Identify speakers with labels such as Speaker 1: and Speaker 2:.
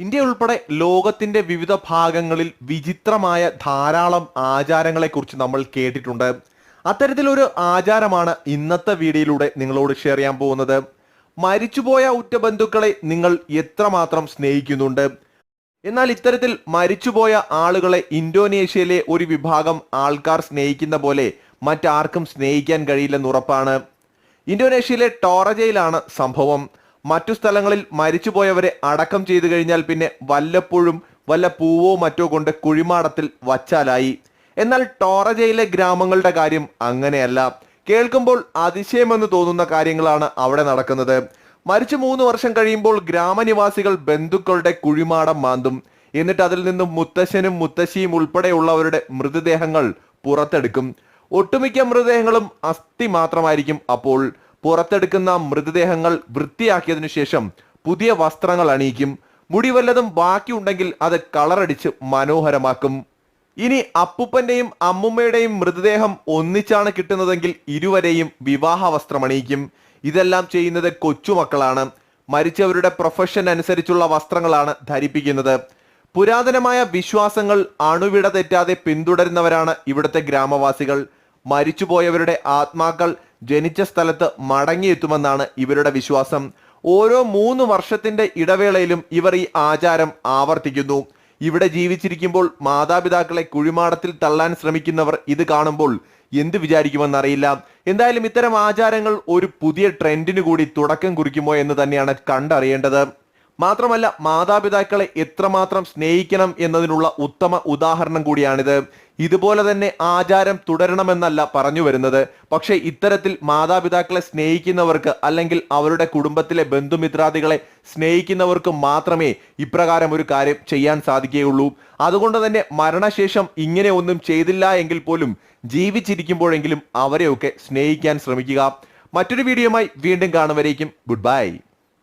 Speaker 1: India ഉൾപ്പെടെ ലോകത്തിന്റെ വിവിധ ഭാഗങ്ങളിൽ വിചിത്രമായ ധാരാളം ആചാരങ്ങളെക്കുറിച്ച് നമ്മൾ കേട്ടിട്ടുണ്ട്. അത്തരത്തിലൊരു ആചാരമാണ് ഇന്നത്തെ വീഡിയോയിലൂടെ നിങ്ങളോട് ഷെയർ ചെയ്യാൻ പോകുന്നത്. മരിച്ചുപോയ ഉറ്റ ബന്ധുക്കളെ നിങ്ങൾ എത്രമാത്രം സ്നേഹിക്കുന്നുണ്ട്? എന്നാൽ ഇത്തരത്തിൽ മരിച്ചുപോയ ആളുകളെ ഇന്തോനേഷ്യയിലെ ഒരു വിഭാഗം ആൾക്കാർ സ്നേഹിക്കുന്ന പോലെ മറ്റാർക്കും സ്നേഹിക്കാൻ കഴിയില്ലെന്ന് ഉറപ്പാണ്. ഇന്തോനേഷ്യയിലെ ടോറജയിലാണ് സംഭവം. മറ്റു സ്ഥലങ്ങളിൽ മരിച്ചുപോയവരെ അടക്കം ചെയ്തു കഴിഞ്ഞാൽ പിന്നെ വല്ലപ്പോഴും വല്ല പൂവോ മറ്റോ കൊണ്ട് കുഴിമാടത്തിൽ വച്ചാലായി. എന്നാൽ ടോറജയിലെ ഗ്രാമങ്ങളുടെ കാര്യം അങ്ങനെയല്ല. കേൾക്കുമ്പോൾ അതിശയമെന്ന് തോന്നുന്ന കാര്യങ്ങളാണ് അവിടെ നടക്കുന്നത്. മരിച്ചു മൂന്ന് വർഷം കഴിയുമ്പോൾ ഗ്രാമനിവാസികൾ ബന്ധുക്കളുടെ കുഴിമാടം മാന്തും. എന്നിട്ട് അതിൽ നിന്നും മുത്തശ്ശനും മുത്തശ്ശിയും ഉൾപ്പെടെയുള്ളവരുടെ മൃതദേഹങ്ങൾ പുറത്തെടുക്കും. ഒട്ടുമിക്ക മൃതദേഹങ്ങളും അസ്ഥി മാത്രമായിരിക്കും അപ്പോൾ. പുറത്തെടുക്കുന്ന മൃതദേഹങ്ങൾ വൃത്തിയാക്കിയതിനു ശേഷം പുതിയ വസ്ത്രങ്ങൾ അണിയിക്കും. മുടി വല്ലതും ബാക്കിയുണ്ടെങ്കിൽ അത് കളറടിച്ച് മനോഹരമാക്കും. ഇനി അപ്പൂപ്പന്റെയും അമ്മുമ്മയുടെയും മൃതദേഹം ഒന്നിച്ചാണ് കിട്ടുന്നതെങ്കിൽ ഇരുവരെയും വിവാഹ വസ്ത്രം അണിയിക്കും. ഇതെല്ലാം ചെയ്യുന്നത് കൊച്ചുമക്കളാണ്. മരിച്ചവരുടെ പ്രൊഫഷൻ അനുസരിച്ചുള്ള വസ്ത്രങ്ങളാണ് ധരിപ്പിക്കുന്നത്. പുരാതനമായ വിശ്വാസങ്ങൾ അണുവിട തെറ്റാതെ പിന്തുടരുന്നവരാണ് ഇവിടുത്തെ ഗ്രാമവാസികൾ. മരിച്ചുപോയവരുടെ ആത്മാക്കൾ ജനിച്ച സ്ഥലത്ത് മടങ്ങിയെത്തുമെന്നാണ് ഇവരുടെ വിശ്വാസം. ഓരോ മൂന്ന് വർഷത്തിന്റെ ഇടവേളയിലും ഇവർ ഈ ആചാരം ആവർത്തിക്കുന്നു. ഇവിടെ ജീവിച്ചിരിക്കുമ്പോൾ മാതാപിതാക്കളെ കുഴിമാടത്തിൽ തള്ളാൻ ശ്രമിക്കുന്നവർ ഇത് കാണുമ്പോൾ എന്ത് വിചാരിക്കുമെന്നറിയില്ല. എന്തായാലും ഇത്തരം ആചാരങ്ങൾ ഒരു പുതിയ ട്രെൻഡിന് കൂടി തുടക്കം കുറിക്കുമോ എന്ന് തന്നെയാണ് കണ്ടറിയേണ്ടത്. മാത്രമല്ല മാതാപിതാക്കളെ എത്രമാത്രം സ്നേഹിക്കണം എന്നതിനുള്ള ഉത്തമ ഉദാഹരണം കൂടിയാണിത്. ഇതുപോലെ തന്നെ ആചാരം തുടരണമെന്നല്ല പറഞ്ഞു വരുന്നത്. പക്ഷേ ഇത്തരത്തിൽ മാതാപിതാക്കളെ സ്നേഹിക്കുന്നവർക്ക് അല്ലെങ്കിൽ അവരുടെ കുടുംബത്തിലെ ബന്ധുമിത്രാദികളെ സ്നേഹിക്കുന്നവർക്ക് മാത്രമേ ഇപ്രകാരം ഒരു കാര്യം ചെയ്യാൻ സാധിക്കുകയുള്ളൂ. അതുകൊണ്ട് തന്നെ മരണശേഷം ഇങ്ങനെ ഒന്നും ചെയ്തില്ല എങ്കിൽ പോലും ജീവിച്ചിരിക്കുമ്പോഴെങ്കിലും അവരെയൊക്കെ സ്നേഹിക്കാൻ ശ്രമിക്കുക. മറ്റൊരു വീഡിയോയുമായി വീണ്ടും കാണുവരേക്കും ഗുഡ് ബൈ.